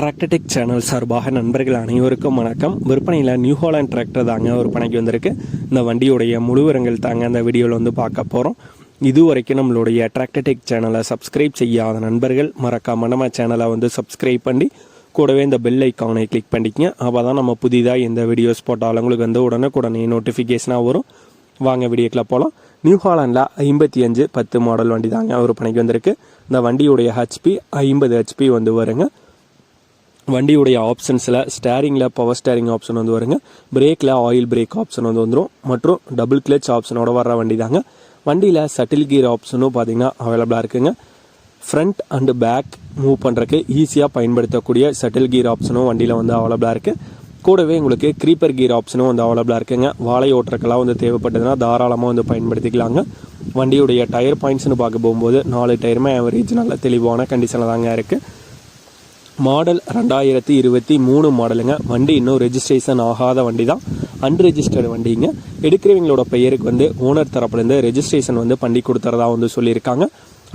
Tractor Tech channel சார்பாக நண்பர்கள் அனைவருக்கும் வணக்கம். விற்பனையில் நியூ ஹாலண்ட் டிராக்டர் தாங்க விற்பனைக்கு வந்திருக்கு. இந்த வண்டியுடைய முழுவரங்கள் தாங்க அந்த வீடியோவில் வந்து பார்க்க போகிறோம் இது வரைக்கும் நம்மளுடைய டிராக்டர்டெக் சேனலை சப்ஸ்கிரைப் செய்யாத நண்பர்கள் மறக்காம நம்ம சேனலை வந்து சப்ஸ்கிரைப் பண்ணி கூடவே இந்த பெல் ஐக்கானை கிளிக் பண்ணிக்கங்க. அப்போ தான் நம்ம புதிதாக எந்த வீடியோஸ் போட்டாலும் உங்களுக்கு வந்து உடனுக்குடனே நோட்டிஃபிகேஷனாக வரும். வாங்க வீடியோக்கில் போகலாம் நியூ ஹாலண்டில் ஐம்பத்தி அஞ்சு பத்து மாடல் வண்டி தாங்க விற்பனைக்கு வந்திருக்கு. இந்த வண்டியுடைய ஹெச்பி ஐம்பது ஹெச்பி வந்து வருங்க. வண்டியுடைய ஆப்ஷன்ஸில் ஸ்டேரிங்கில் பவர் ஸ்டேரிங் ஆப்ஷன் வந்து வருங்க. பிரேக்கில் ஆயில் பிரேக் ஆப்ஷன் வந்து வந்துடும் மற்றும் டபுள் கிளச் ஆப்ஷனோட வர்ற வண்டி தாங்க வண்டியில் சட்டில் கீர் ஆப்ஷனும் பார்த்தீங்கன்னா அவைலபிளாக இருக்குங்க. ஃப்ரண்ட் அண்டு பேக் மூவ் பண்ணுறதுக்கு ஈஸியாக பயன்படுத்தக்கூடிய சட்டில் கீர் ஆப்ஷனும் வண்டியில் வந்து அவைலபிளாக இருக்குது கூடவே உங்களுக்கு க்ரீப்பர் கீர் ஆப்ஷனும் வந்து அவைலபிளாக இருக்குங்க. வாழை ஓட்டுறக்கெல்லாம் வந்து தேவைப்பட்டதுன்னா தாராளமாக வந்து பயன்படுத்திக்கலாங்க. வண்டியுடைய டயர் பாயிண்ட்ஸ்னு பார்க்க போகும்போது நாலு டயருமே ஆவரேஜ் நல்ல தெளிவான கண்டிஷனில் தாங்க இருக்குது மாடல் ரெண்டாயிரத்தி இருபத்தி மூணு மாடலுங்க. வண்டி இன்னும் ரெஜிஸ்ட்ரேஷன் ஆகாத வண்டி தான் அன்ரெஜிஸ்டர்டு வண்டிங்க. எடுக்கிறவங்களோட பெயருக்கு வந்து ஓனர் தரப்புலேருந்து ரெஜிஸ்ட்ரேஷன் வந்து பண்ணி கொடுத்துறதா வந்து சொல்லியிருக்காங்க.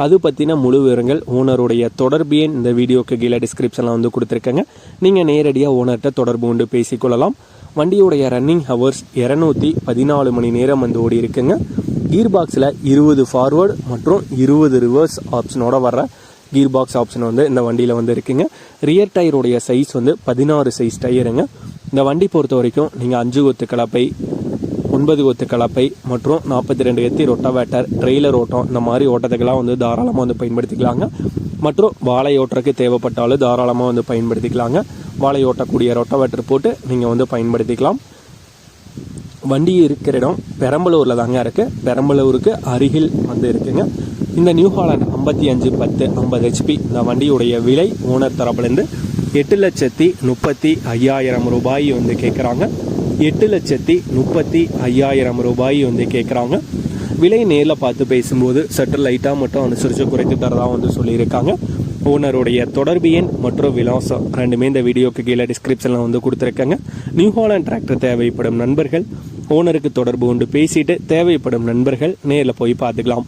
அது பற்றின முழு விவரங்கள் ஓனருடைய தொடர்பு எண் இந்த வீடியோக்கு கீழே டிஸ்கிரிப்ஷனில் வந்து கொடுத்துருக்கேங்க. நீங்கள் நேரடியாக ஓனர்கிட்ட தொடர்பு கொண்டு பேசிக்கொள்ளலாம். வண்டியுடைய ரன்னிங் ஹவர்ஸ் இரநூத்தி பதினாலு மணி நேரம் வந்து ஓடி இருக்குங்க கீர் பாக்ஸில் இருபது ஃபார்வர்டு மற்றும் இருபது ரிவர்ஸ் ஆப்ஷனோட வர்ற கீர் பாக்ஸ் ஆப்ஷன் வந்து இந்த வண்டியில் வந்து இருக்குங்க. ரியர் டயருடைய சைஸ் வந்து பதினாறு சைஸ் டயருங்க இந்த வண்டி பொறுத்த வரைக்கும் நீங்கள் அஞ்சு கொத்து கலப்பை ஒன்பது கொத்து கலப்பை மற்றும் நாற்பத்தி ரெண்டு எத்தி ரொட்டவேட்டர் ட்ரெய்லர் ஓட்டம் இந்த மாதிரி ஓட்டத்துக்கெல்லாம் வந்து தாராளமாக வந்து பயன்படுத்திக்கலாங்க. மற்றும் வாழை ஓட்டுறக்கு தேவைப்பட்டாலும் தாராளமாக வந்து பயன்படுத்திக்கலாங்க. வாழை ஓட்டக்கூடிய ரொட்டவேட்டர் போட்டு நீங்கள் வந்து பயன்படுத்திக்கலாம். வண்டி இருக்கிற இடம் பெரம்பலூரில் தாங்க இருக்குது பெரம்பலூருக்கு அருகில் வந்து இருக்குங்க. இந்த நியூ ஹாலண்ட் ஐம்பத்தி அஞ்சு பத்து ஐம்பது ஹெச்பி இந்த வண்டியுடைய விலை ஓனர் தரப்புலேருந்து எட்டு லட்சத்தி முப்பத்தி ஐயாயிரம் ரூபாய் வந்து கேட்குறாங்க. எட்டு லட்சத்தி முப்பத்தி ஐயாயிரம் ரூபாய் வந்து கேட்குறாங்க. விலை நேரில் பார்த்து பேசும்போது சற்று லைட்டாக மட்டும் அனுசரித்து குறைத்து தரதாக வந்து சொல்லியிருக்காங்க. ஓனருடைய தொடர்பு எண் மற்றும் விலாசம் ரெண்டுமே இந்த வீடியோக்கு கீழே டிஸ்கிரிப்ஷனில் வந்து கொடுத்துருக்காங்க. நியூ ஹாலண்ட் டிராக்டர் தேவைப்படும் நண்பர்கள். ஓனருக்கு தொடர்பு கொண்டு பேசிட்டு தேவைப்படும் நண்பர்கள் நேரில் போய் பார்த்துக்கலாம்.